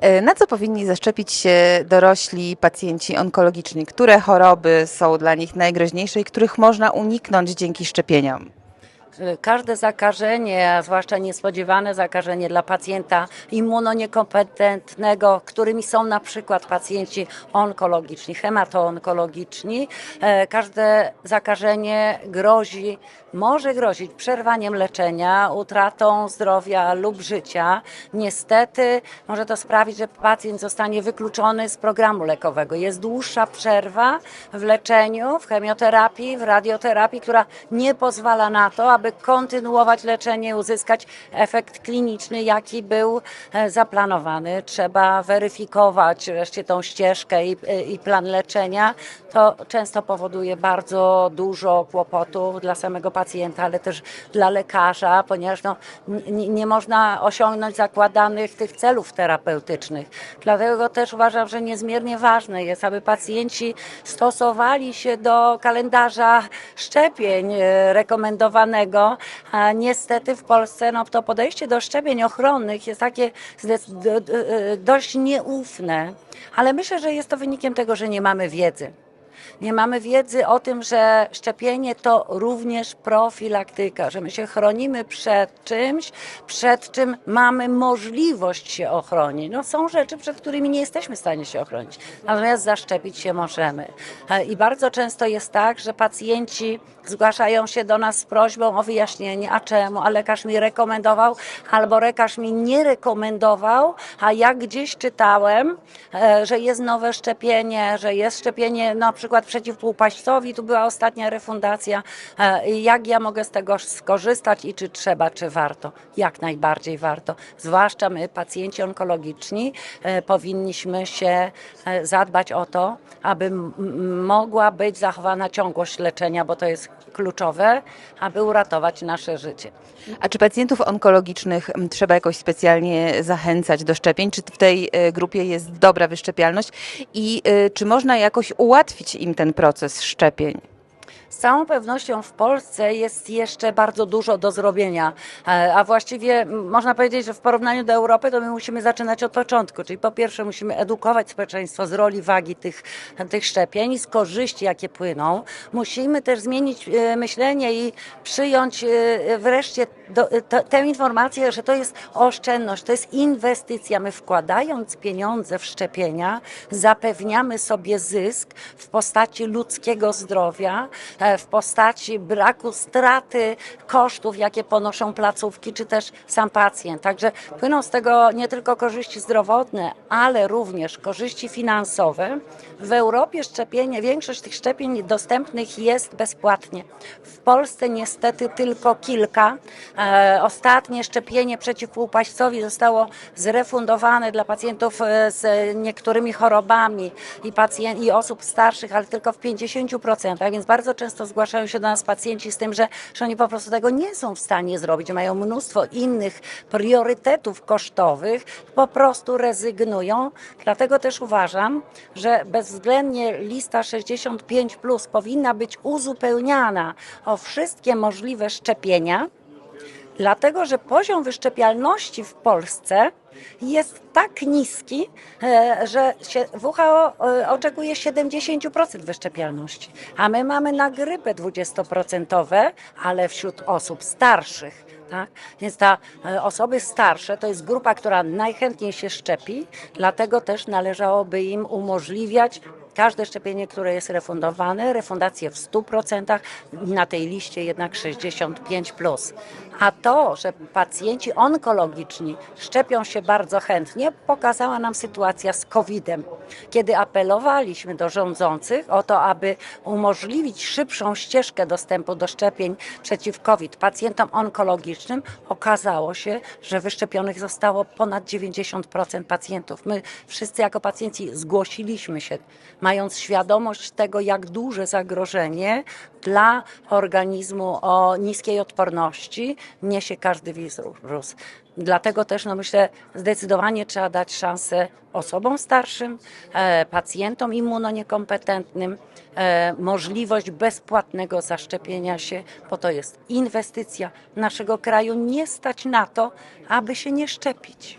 E, Na co powinni zaszczepić się dorośli pacjenci onkologiczni? Które choroby są dla nich najgroźniejsze i których można uniknąć dzięki szczepieniom? Każde zakażenie, a zwłaszcza niespodziewane zakażenie dla pacjenta immunoniekompetentnego, którymi są na przykład pacjenci onkologiczni, hematoonkologiczni, e, każde zakażenie grozi, może grozić przerwaniem leczenia, utratą zdrowia lub życia. Niestety może to sprawić, że pacjent zostanie wykluczony z programu lekowego. Jest dłuższa przerwa w leczeniu, w chemioterapii, w radioterapii, która nie pozwala na to, aby kontynuować leczenie, uzyskać efekt kliniczny, jaki był e, zaplanowany. Trzeba weryfikować wreszcie tą ścieżkę i, i plan leczenia. To często powoduje bardzo dużo kłopotów dla samego pacjenta, ale też dla lekarza, ponieważ no, nie, można osiągnąć zakładanych tych celów terapeutycznych. Dlatego też uważam, że niezmiernie ważne jest, aby pacjenci stosowali się do kalendarza szczepień e, rekomendowanego. A niestety w Polsce no, to podejście do szczepień ochronnych jest takie dość nieufne, ale myślę, że jest to wynikiem tego, że nie mamy wiedzy. Nie mamy wiedzy o tym, że szczepienie to również profilaktyka, że my się chronimy przed czymś, przed czym mamy możliwość się ochronić. No, są rzeczy, przed którymi nie jesteśmy w stanie się ochronić, natomiast zaszczepić się możemy. E, I bardzo często jest tak, że pacjenci zgłaszają się do nas z prośbą o wyjaśnienie, a czemu, a lekarz mi rekomendował, albo lekarz mi nie rekomendował, a ja gdzieś czytałem, e, że jest nowe szczepienie, że jest szczepienie na przykład przeciw półpaścowi, tu była ostatnia refundacja, e, jak ja mogę z tego skorzystać i czy trzeba, czy warto. Jak najbardziej warto. Zwłaszcza my, pacjenci onkologiczni, e, powinniśmy się e, zadbać o to, aby mogła być zachowana ciągłość leczenia, bo to jest kluczowe, aby uratować nasze życie. A czy pacjentów onkologicznych trzeba jakoś specjalnie zachęcać do szczepień? Czy w tej grupie jest dobra wyszczepialność? I czy można jakoś ułatwić im ten proces szczepień? Z całą pewnością w Polsce jest jeszcze bardzo dużo do zrobienia, E, a właściwie można powiedzieć, że w porównaniu do Europy to my musimy zaczynać od początku, czyli po pierwsze musimy edukować społeczeństwo z roli wagi tych, tych szczepień, z korzyści jakie płyną. Musimy też zmienić e, myślenie i przyjąć e, wreszcie do, to, tę informację, że to jest oszczędność, to jest inwestycja. My wkładając pieniądze w szczepienia zapewniamy sobie zysk w postaci ludzkiego zdrowia, w postaci braku straty kosztów, jakie ponoszą placówki, czy też sam pacjent. Także płyną z tego nie tylko korzyści zdrowotne, ale również korzyści finansowe. W Europie szczepienie, większość tych szczepień dostępnych jest bezpłatnie. W Polsce niestety tylko kilka. E, ostatnie szczepienie przeciw półpaścowi zostało zrefundowane dla pacjentów e, z niektórymi chorobami i, pacjent, i osób starszych, ale tylko w 50%, więc bardzo często zgłaszają się do nas pacjenci z tym, że, że oni po prostu tego nie są w stanie zrobić, mają mnóstwo innych priorytetów kosztowych, po prostu rezygnują. Dlatego też uważam, że bezwzględnie lista 65 plus powinna być uzupełniana o wszystkie możliwe szczepienia, dlatego że poziom wyszczepialności w Polsce jest tak niski, e, że WHO e, oczekuje 70% wyszczepialności, a my mamy na grypę 20%, ale wśród osób starszych. Tak? Więc ta e, osoby starsze to jest grupa, która najchętniej się szczepi, dlatego też należałoby im umożliwiać każde szczepienie, które jest refundowane, refundację w 100%, na tej liście jednak 65+. Plus. A to, że pacjenci onkologiczni szczepią się bardzo chętnie, pokazała nam sytuacja z COVID-em, kiedy apelowaliśmy do rządzących o to, aby umożliwić szybszą ścieżkę dostępu do szczepień przeciw COVID pacjentom onkologicznym, okazało się, że wyszczepionych zostało ponad 90% pacjentów. My wszyscy jako pacjenci zgłosiliśmy się, mając świadomość tego, jak duże zagrożenie dla organizmu o niskiej odporności niesie każdy wirus. Dlatego też, no myślę, zdecydowanie trzeba dać szansę osobom starszym, e, pacjentom immunoniekompetentnym, e, możliwość bezpłatnego zaszczepienia się, bo to jest inwestycja naszego kraju. Nie stać na to, aby się nie szczepić.